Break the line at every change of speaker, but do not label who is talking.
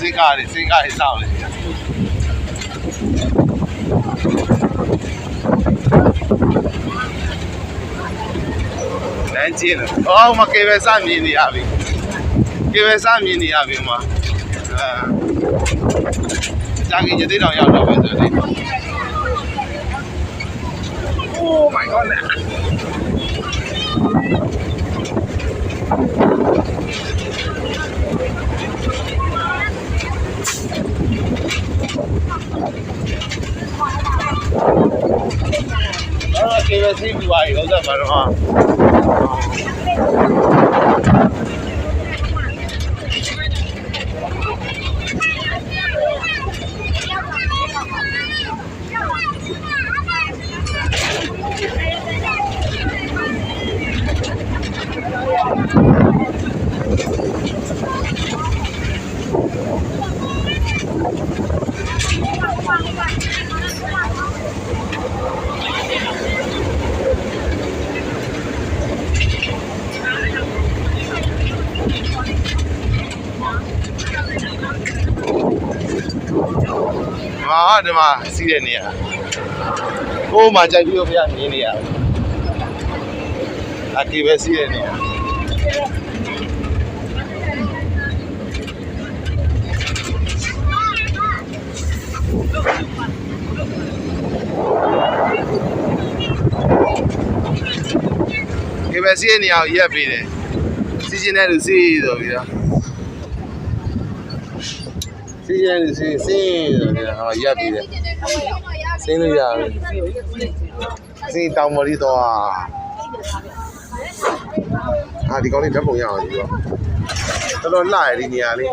စိတ်ကားတွေစိတ်ကားတွေစောင့်နေလမ်းကျင်းတယ်။အော်မကေပဲစမြင်နေရပြီ။ကေပဲစမြင်နေရပြီမှာ။အဲကြာကြီးရသေးတောင်ရောက်တော့ပဲဆိုလေ။ Oh my god အော်ကေပဲစီးပြီးပါပြီဟု မှာတော့ဟာဒီမှာစီးတဲ့နေရာကိုယ်မှကြိုက်ပြီးတော့ဖျားမြင်နေရအကေပဲစီးတဲ့နေရာကေပဲစီးတဲ့နေရာကိုရက်ပေးတယ်စီးချင်းတဲ့လူစီးဆိုပြီးတော့ စီးရဲနေစီးစင်းဆိုနေတာဟောရပ်ပြီးတယ်စင်းလို့ရတယ်စီးတောင်မရီတော့ဟာဒီကောင်လေးဓာတ်ပုံရအောင်ဒီတော့တော်တော်လှရဒီနေရာလေး